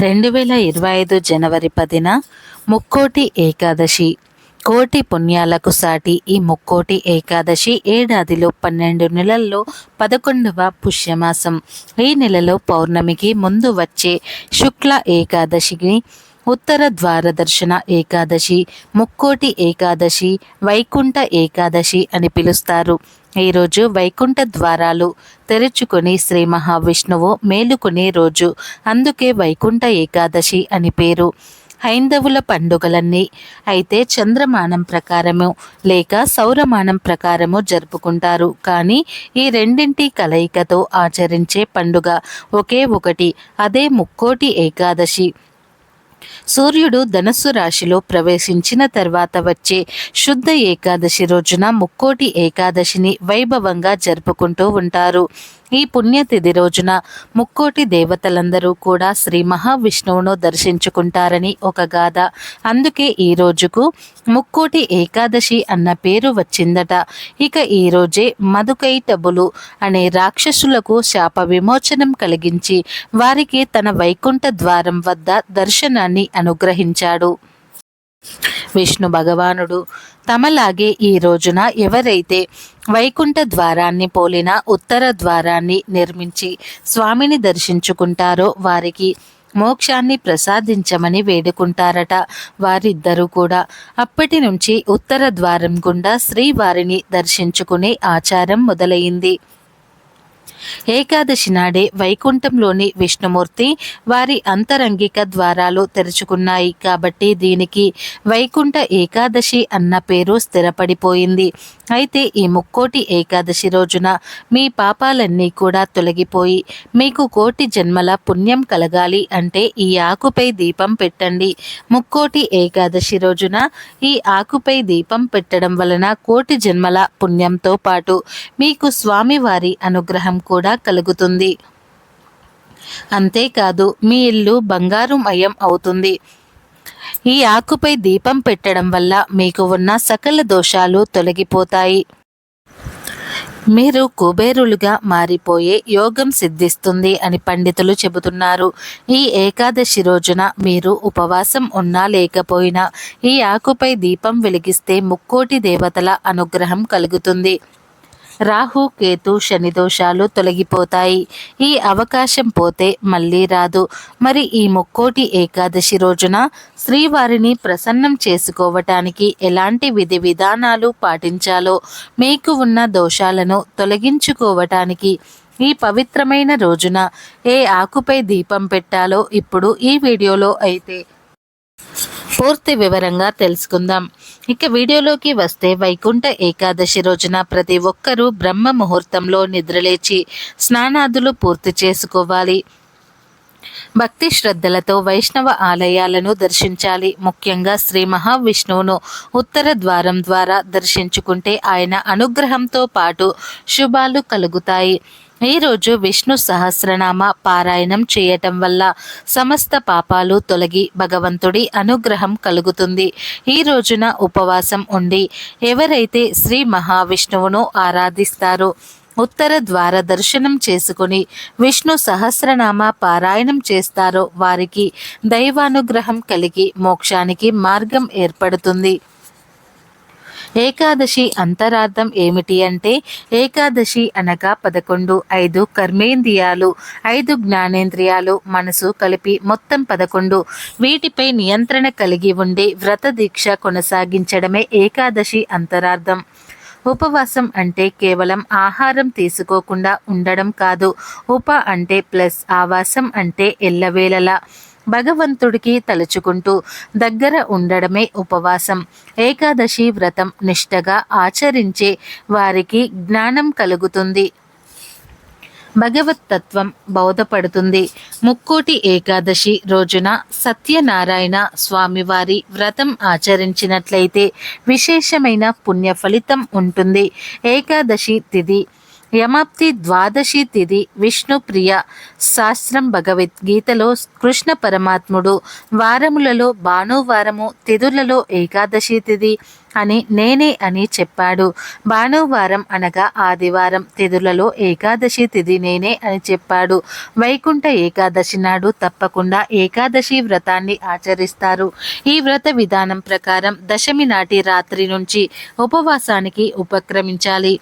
రెండు వేల ఇరవై ఐదు జనవరి పదిన ముక్కోటి ఏకాదశి. కోటి పుణ్యాలకు సాటి ఈ ముక్కోటి ఏకాదశి ఏడాదిలో పన్నెండు నెలల్లో పదకొండవ పుష్యమాసం. ఈ నెలలో పౌర్ణమికి ముందు వచ్చే శుక్ల ఏకాదశికి ఉత్తర ద్వార దర్శన ఏకాదశి ముక్కోటి ఏకాదశి వైకుంఠ ఏకాదశి అని పిలుస్తారు. ఈరోజు వైకుంఠ ద్వారాలు తెరుచుకొని శ్రీ మహావిష్ణువు మేలుకునే రోజు. అందుకే వైకుంఠ ఏకాదశి అని పేరు. హైందవుల పండుగలన్నీ అయితే చంద్రమానం ప్రకారము లేక సౌరమానం ప్రకారము జరుపుకుంటారు. కానీ ఈ రెండింటి కలయికతో ఆచరించే పండుగ ఒకే ఒకటి అదే ముక్కోటి ఏకాదశి. సూర్యుడు ధనస్సు రాశిలో ప్రవేశించిన తర్వాత వచ్చే శుద్ధ ఏకాదశి రోజున ముక్కోటి ఏకాదశిని వైభవంగా జరుపుకుంటూ ఉంటారు. ఈ పుణ్యతిథి రోజున ముక్కోటి దేవతలందరూ కూడా శ్రీ మహావిష్ణువును దర్శించుకుంటారని ఒక గాథ. అందుకే ఈ రోజుకు ముక్కోటి ఏకాదశి అన్న పేరు వచ్చిందట. ఇక ఈ రోజే మధుకైటబులు అనే రాక్షసులకు శాప విమోచనం కలిగించి వారికి తన వైకుంఠ ద్వారం వద్ద దర్శనాన్ని అనుగ్రహించాడు. విష్ణు భగవానుడు. తమలాగే ఈ రోజున ఎవరైతే వైకుంఠ ద్వారాన్ని పోలిన ఉత్తర ద్వారాన్ని నిర్మించి స్వామిని దర్శించుకుంటారో వారికి మోక్షాన్ని ప్రసాదించమని వేడుకుంటారట. వారిద్దరూ కూడా అప్పటి నుంచి ఉత్తర ద్వారం గుండా శ్రీవారిని దర్శించుకునే ఆచారం మొదలైంది. ఏకాదశి నాడే వైకుంఠంలోని విష్ణుమూర్తి వారి అంతరంగిక ద్వారాలు తెరుచుకున్నాయి. కాబట్టి దీనికి వైకుంఠ ఏకాదశి అన్న పేరు స్థిరపడిపోయింది. అయితే ఈ ముక్కోటి ఏకాదశి రోజున మీ పాపాలన్నీ కూడా తొలగిపోయి మీకు కోటి జన్మల పుణ్యం కలగాలి అంటే ఈ ఆకుపై దీపం పెట్టండి. ముక్కోటి ఏకాదశి రోజున ఈ ఆకుపై దీపం పెట్టడం వలన కోటి జన్మల పుణ్యంతో పాటు మీకు స్వామివారి అనుగ్రహం కూడా కలుగుతుంది. అంతేకాదు మీ ఇల్లు బంగారుమయం అవుతుంది. ఈ ఆకుపై దీపం పెట్టడం వల్ల మీకు ఉన్న సకల దోషాలు తొలగిపోతాయి. మీరు కుబేరులుగా మారిపోయే యోగం సిద్ధిస్తుంది అని పండితులు చెబుతున్నారు. ఈ ఏకాదశి రోజున మీరు ఉపవాసం ఉన్నా లేకపోయినా ఈ ఆకుపై దీపం వెలిగిస్తే ముక్కోటి దేవతల అనుగ్రహం కలుగుతుంది. రాహు కేతు శని దోషాలు తొలగిపోతాయి. ఈ అవకాశం పోతే మళ్ళీ రాదు. మరి ఈ ముక్కోటి ఏకాదశి రోజున శ్రీవారిని ప్రసన్నం చేసుకోవటానికి ఎలాంటి విధి విధానాలు పాటించాలో మీకు ఉన్న దోషాలను తొలగించుకోవటానికి ఈ పవిత్రమైన రోజున ఏ ఆకుపై దీపం పెట్టాలో ఇప్పుడు ఈ వీడియోలో అయితే పూర్తి వివరంగా తెలుసుకుందాం. ఇక వీడియోలోకి వస్తే వైకుంఠ ఏకాదశి రోజున ప్రతి ఒక్కరూ బ్రహ్మ ముహూర్తంలో నిద్రలేచి స్నానాదులు పూర్తి చేసుకోవాలి. భక్తి శ్రద్ధలతో వైష్ణవ ఆలయాలను దర్శించాలి. ముఖ్యంగా శ్రీ మహావిష్ణువును ఉత్తర ద్వారం ద్వారా దర్శించుకుంటే ఆయన అనుగ్రహంతో పాటు శుభాలు కలుగుతాయి. ఈరోజు విష్ణు సహస్రనామ పారాయణం చేయటం వల్ల సమస్త పాపాలు తొలగి భగవంతుడి అనుగ్రహం కలుగుతుంది. ఈ రోజున ఉపవాసం ఉండి ఎవరైతే శ్రీ మహావిష్ణువును ఆరాధిస్తారో ఉత్తర ద్వార దర్శనం చేసుకుని విష్ణు సహస్రనామ పారాయణం చేస్తారో వారికి దైవానుగ్రహం కలిగి మోక్షానికి మార్గం ఏర్పడుతుంది. ఏకాదశి అంతరార్థం ఏమిటి అంటే ఏకాదశి అనగా పదకొండు ఐదు కర్మేంద్రియాలు ఐదు జ్ఞానేంద్రియాలు మనసు కలిపి మొత్తం పదకొండు. వీటిపై నియంత్రణ కలిగి ఉండి వ్రత దీక్ష కొనసాగించడమే ఏకాదశి అంతరార్థం. ఉపవాసం అంటే కేవలం ఆహారం తీసుకోకుండా ఉండడం కాదు. ఉప అంటే ప్లస్ ఆవాసం అంటే ఎల్లవేళలా. భగవంతుడికి తలుచుకుంటూ దగ్గర ఉండడమే ఉపవాసం. ఏకాదశి వ్రతం నిష్టగా ఆచరించే వారికి జ్ఞానం కలుగుతుంది. భగవతత్వం బోధపడుతుంది. ముక్కోటి ఏకాదశి రోజున సత్యనారాయణ స్వామివారి వ్రతం ఆచరించినట్లయితే విశేషమైన పుణ్య ఫలితం ఉంటుంది. ఏకాదశి తిథి యమాప్తి ద్వాదశి తిథి విష్ణుప్రియ శాస్త్రం భగవద్గీతలో కృష్ణ పరమాత్ముడు వారములలో భానువారము తిథులలో ఏకాదశి తిథి అని నేనే అని చెప్పాడు. భానువారం అనగా ఆదివారం తిథులలో ఏకాదశి తిథి నేనే అని చెప్పాడు. వైకుంఠ ఏకాదశి నాడు తప్పకుండా ఏకాదశి వ్రతాన్ని ఆచరిస్తారు. ఈ వ్రత విధానం ప్రకారం దశమి నాటి రాత్రి నుంచి ఉపవాసానికి ఉపక్రమించాలి.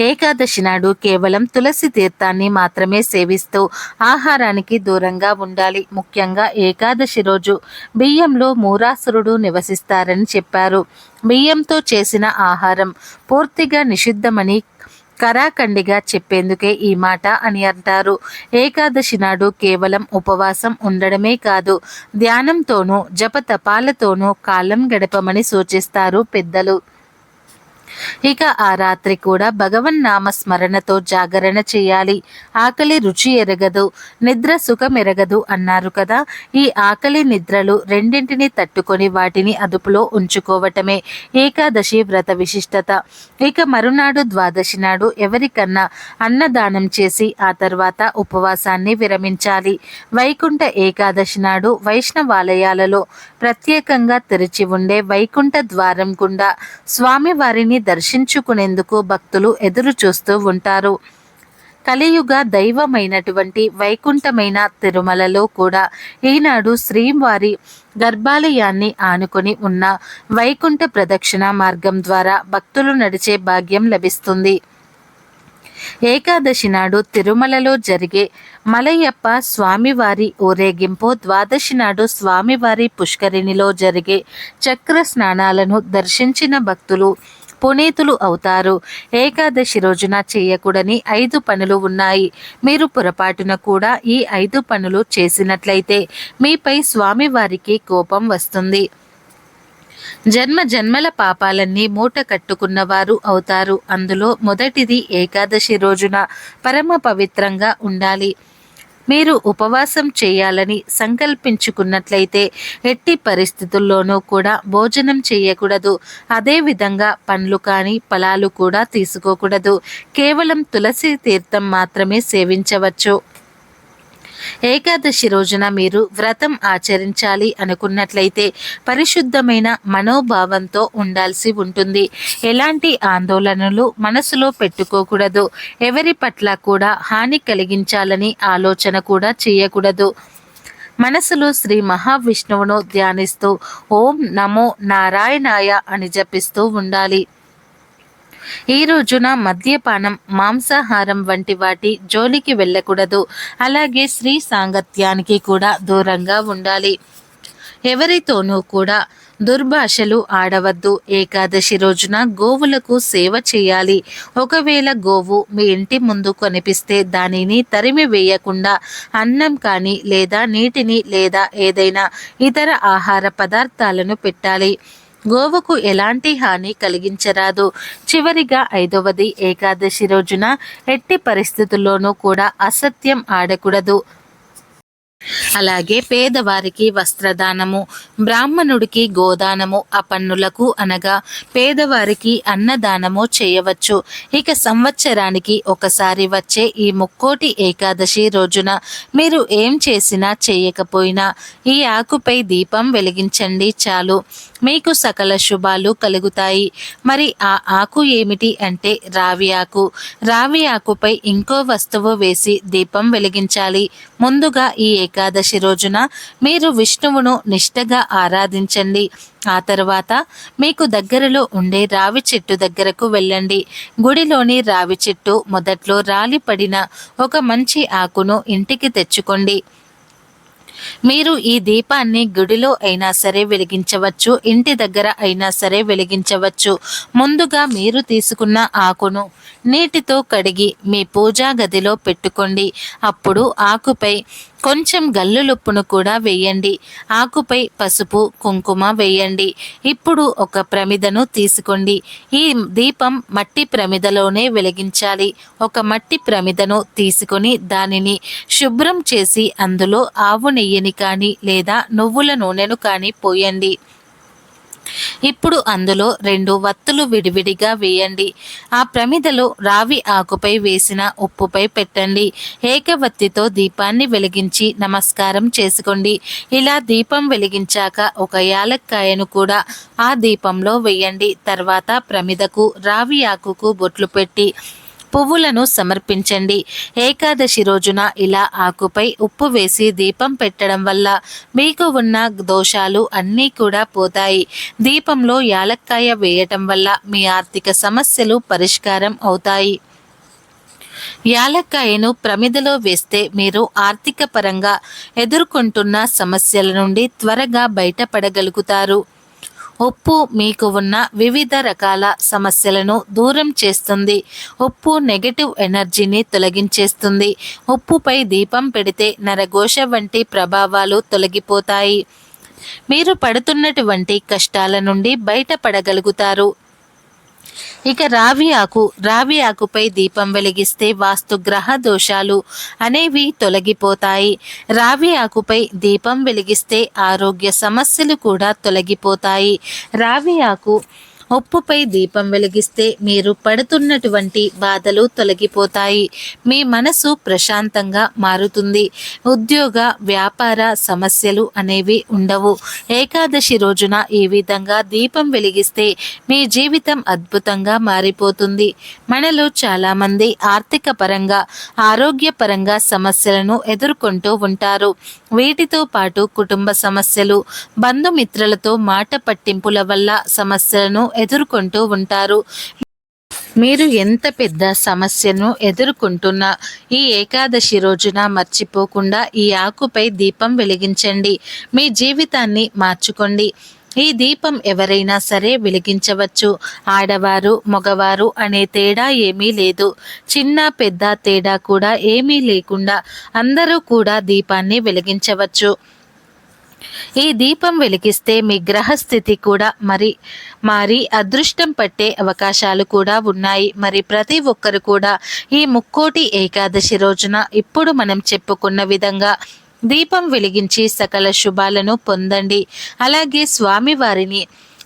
ఏకాదశి నాడు కేవలం తులసి తీర్థాన్ని మాత్రమే సేవిస్తూ ఆహారానికి దూరంగా ఉండాలి. ముఖ్యంగా ఏకాదశి రోజు బియ్యంలో మూరాసురుడు నివసిస్తారని చెప్పారు. బియ్యంతో చేసిన ఆహారం పూర్తిగా నిషిద్ధమని కరాఖండిగా చెప్పేందుకే ఈ మాట అని అంటారు. ఏకాదశి నాడు కేవలం ఉపవాసం ఉండడమే కాదు ధ్యానంతోనూ జపతపాలతోనూ కాలం గడపమని సూచిస్తారు పెద్దలు. ఇక ఆ రాత్రి కూడా భగవన్ నామ స్మరణతో జాగరణ చేయాలి. ఆకలి రుచి ఎరగదు నిద్ర సుఖం ఎరగదు అన్నారు కదా. ఈ ఆకలి నిద్రలు రెండింటిని తట్టుకొని వాటిని అదుపులో ఉంచుకోవటమే ఏకాదశి వ్రత విశిష్టత. ఇక మరునాడు ద్వాదశి నాడు ఎవరికన్నా అన్నదానం చేసి ఆ తర్వాత ఉపవాసాన్ని విరమించాలి. వైకుంఠ ఏకాదశి నాడు వైష్ణవాలయాలలో ప్రత్యేకంగా తెరిచి ఉండే వైకుంఠ ద్వారం గుండా స్వామివారిని దర్శించుకునేందుకు భక్తులు ఎదురు చూస్తూ ఉంటారు. కలియుగ దైవమైనటువంటి వైకుంఠమైన తిరుమలలో కూడా ఈనాడు శ్రీవారి గర్భాలయాన్ని ఆనుకొని ఉన్న వైకుంఠ ప్రదక్షిణ మార్గం ద్వారా భక్తులు నడిచే భాగ్యం లభిస్తుంది. ఏకాదశి నాడు తిరుమలలో జరిగే మలయప్ప స్వామివారి ఊరేగింపు ద్వాదశి నాడు స్వామివారి పుష్కరిణిలో జరిగే చక్ర స్నానాలను దర్శించిన భక్తులు పునీతులు అవుతారు. ఏకాదశి రోజున చేయకూడని ఐదు పనులు ఉన్నాయి. మీరు పొరపాటున కూడా ఈ ఐదు పనులు చేసినట్లయితే మీపై స్వామివారికి కోపం వస్తుంది. జన్మ జన్మల పాపాలన్నీ మూట కట్టుకున్నవారు అవుతారు. అందులో మొదటిది ఏకాదశి రోజున పరమ పవిత్రంగా ఉండాలి. మీరు ఉపవాసం చేయాలని సంకల్పించుకున్నట్లయితే ఎట్టి పరిస్థితుల్లోనూ కూడా భోజనం చేయకూడదు. అదేవిధంగా పండ్లు కానీ ఫలాలు కూడా తీసుకోకూడదు. కేవలం తులసి తీర్థం మాత్రమే సేవించవచ్చు. ఏకాదశి రోజున మీరు వ్రతం ఆచరించాలి అనుకున్నట్లయితే పరిశుద్ధమైన మనోభావంతో ఉండాల్సి ఉంటుంది. ఎలాంటి ఆందోళనలు మనసులో పెట్టుకోకూడదు. ఎవరి పట్ల కూడా హాని కలిగించాలని ఆలోచన కూడా చేయకూడదు. మనసులో శ్రీ మహావిష్ణువును ధ్యానిస్తూ ఓం నమో నారాయణాయ అని జపిస్తూ ఉండాలి. ఈ రోజున మద్యపానం మాంసాహారం వంటి వాటి జోలికి వెళ్ళకూడదు. అలాగే స్త్రీ సాంగత్యానికి కూడా దూరంగా ఉండాలి. ఎవరితోనూ కూడా దుర్భాషలు ఆడవద్దు. ఏకాదశి రోజున గోవులకు సేవ చేయాలి. ఒకవేళ గోవు మీ ఇంటి ముందు కనిపిస్తే దానిని తరిమి వేయకుండా అన్నం కానీ లేదా నీటిని లేదా ఏదైనా ఇతర ఆహార పదార్థాలను పెట్టాలి. గోవుకు ఎలాంటి హాని కలిగించరాదు. చివరిగా ఐదవది ఏకాదశి రోజున ఎట్టి పరిస్థితుల్లోనూ కూడా అసత్యం ఆడకూడదు. అలాగే పేదవారికి వస్త్రదానము బ్రాహ్మణుడికి గోదానము అపన్నులకు అనగా పేదవారికి అన్నదానము చేయవచ్చు. ఇక సంవత్సరానికి ఒకసారి వచ్చే ఈ ముక్కోటి ఏకాదశి రోజున మీరు ఏం చేసినా చేయకపోయినా ఈ ఆకుపై దీపం వెలిగించండి చాలు. మీకు సకల శుభాలు కలుగుతాయి. మరి ఆ ఆకు ఏమిటి అంటే రావి ఆకు. రావి ఆకుపై ఇంకో వస్తువు వేసి దీపం వెలిగించాలి. ముందుగా ఈ ఏకాదశి రోజున మీరు విష్ణువును నిష్టగా ఆరాధించండి. ఆ తర్వాత మీకు దగ్గరలో ఉండే రావి చెట్టు దగ్గరకు వెళ్ళండి. గుడిలోని రావి చెట్టు మొదట్లో రాలి పడిన ఒక మంచి ఆకును ఇంటికి తెచ్చుకోండి. మీరు ఈ దీపాన్ని గుడిలో అయినా సరే వెలిగించవచ్చు ఇంటి దగ్గర అయినా సరే వెలిగించవచ్చు. ముందుగా మీరు తీసుకున్న ఆకును నీటితో కడిగి మీ పూజా గదిలో పెట్టుకోండి. అప్పుడు ఆకుపై కొంచెం గల్లులుప్పును కూడా వేయండి. ఆకుపై పసుపు కుంకుమ వేయండి. ఇప్పుడు ఒక ప్రమిదను తీసుకోండి. ఈ దీపం మట్టి ప్రమిదలోనే వెలిగించాలి. ఒక మట్టి ప్రమిదను తీసుకొని దానిని శుభ్రం చేసి అందులో ఆవు నెయ్యిని కానీ లేదా నువ్వుల నూనెను కానీ పోయండి. ఇప్పుడు అందులో రెండు వత్తులు విడివిడిగా వేయండి. ఆ ప్రమిదలో రావి ఆకుపై వేసిన ఉప్పుపై పెట్టండి. ఏకవత్తితో దీపాన్ని వెలిగించి నమస్కారం చేసుకోండి. ఇలా దీపం వెలిగించాక ఒక యాలక్కాయను కూడా ఆ దీపంలో వేయండి. తర్వాత ప్రమిదకు రావి ఆకుకు బొట్లు పెట్టి పువ్వులను సమర్పించండి. ఏకాదశి రోజున ఇలా ఆకుపై ఉప్పు వేసి దీపం పెట్టడం వల్ల మీకు ఉన్న దోషాలు అన్నీ కూడా పోతాయి. దీపంలో యాలక్కాయ వేయటం వల్ల మీ ఆర్థిక సమస్యలు పరిష్కారం అవుతాయి. యాలక్కాయను ప్రమిదలో వేస్తే మీరు ఆర్థిక పరంగా ఎదుర్కొంటున్న సమస్యల నుండి త్వరగా బయటపడగలుగుతారు. ఉప్పు మీకు ఉన్న వివిధ రకాల సమస్యలను దూరం చేస్తుంది. ఉప్పు నెగటివ్ ఎనర్జీని తొలగించేస్తుంది. ఉప్పుపై దీపం పెడితే నరఘోష వంటి ప్రభావాలు తొలగిపోతాయి. మీరు పడుతున్నటువంటి కష్టాల నుండి బయటపడగలుగుతారు. ఇక రావి ఆకు రావి ఆకుపై దీపం వెలిగిస్తే వాస్తు గ్రహ దోషాలు అనేవి తొలగిపోతాయి. రావి ఆకుపై దీపం వెలిగిస్తే ఆరోగ్య సమస్యలు కూడా తొలగిపోతాయి. రావి ఆకు ఉప్పుపై దీపం వెలిగిస్తే మీరు పడుతున్నటువంటి బాధలు తొలగిపోతాయి. మీ మనసు ప్రశాంతంగా మారుతుంది. ఉద్యోగ వ్యాపార సమస్యలు అనేవి ఉండవు. ఏకాదశి రోజున ఈ విధంగా దీపం వెలిగిస్తే మీ జీవితం అద్భుతంగా మారిపోతుంది. మనలో చాలామంది ఆర్థిక పరంగా ఆరోగ్యపరంగా సమస్యలను ఎదుర్కొంటూ ఉంటారు. వీటితో పాటు కుటుంబ సమస్యలు బంధుమిత్రులతో మాట పట్టింపుల వల్ల సమస్యలను ఎదుర్కొంటూ ఉంటారు. మీరు ఎంత పెద్ద సమస్యను ఎదుర్కొంటున్నా ఈ ఏకాదశి రోజున మర్చిపోకుండా ఈ ఆకుపై దీపం వెలిగించండి. మీ జీవితాన్ని మార్చుకోండి. ఈ దీపం ఎవరైనా సరే వెలిగించవచ్చు. ఆడవారు మగవారు అనే తేడా ఏమీ లేదు. చిన్న పెద్ద తేడా కూడా ఏమీ లేకుండా అందరూ కూడా దీపాన్ని వెలిగించవచ్చు. ఈ దీపం వెలిగిస్తే మీ గ్రహస్థితి కూడా మరి మారి అదృష్టం పట్టే అవకాశాలు కూడా ఉన్నాయి. మరి ప్రతి ఒక్కరు కూడా ఈ ముక్కోటి ఏకాదశి రోజున ఇప్పుడు మనం చెప్పుకున్న విధంగా దీపం వెలిగించి సకల శుభాలను పొందండి. అలాగే స్వామివారిని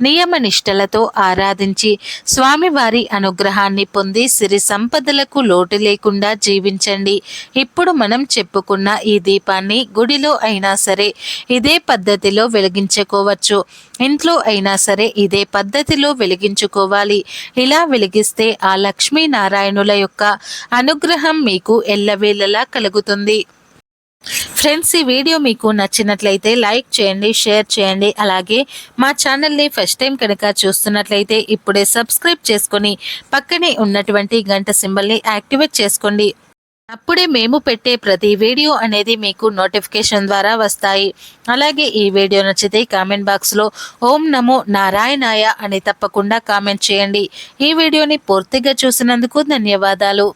నియమనిష్టలతో ఆరాధించి స్వామివారి అనుగ్రహాన్ని పొంది సిరి సంపదలకు లోటు లేకుండా జీవించండి. ఇప్పుడు మనం చెప్పుకున్న ఈ దీపాన్ని గుడిలో అయినా సరే ఇదే పద్ధతిలో వెలిగించుకోవచ్చు. ఇంట్లో అయినా సరే ఇదే పద్ధతిలో వెలిగించుకోవాలి. ఇలా వెలిగిస్తే ఆ లక్ష్మీనారాయణుల యొక్క అనుగ్రహం మీకు ఎల్లవేళలా కలుగుతుంది. ఫ్రెండ్స్ ఈ వీడియో మీకు నచ్చినట్లయితే లైక్ చేయండి షేర్ చేయండి. అలాగే మా ఛానల్ని ఫస్ట్ టైం కనుక చూస్తున్నట్లయితే ఇప్పుడే సబ్స్క్రైబ్ చేసుకొని పక్కనే ఉన్నటువంటి గంట సింబల్ని యాక్టివేట్ చేసుకోండి. అప్పుడే మేము పెట్టే ప్రతి వీడియో అనేది మీకు నోటిఫికేషన్ ద్వారా వస్తాయి. అలాగే ఈ వీడియో నచ్చితే కామెంట్ బాక్స్లో ఓం నమో నారాయణాయ అని తప్పకుండా కామెంట్ చేయండి. ఈ వీడియోని పూర్తిగా చూసినందుకు ధన్యవాదాలు.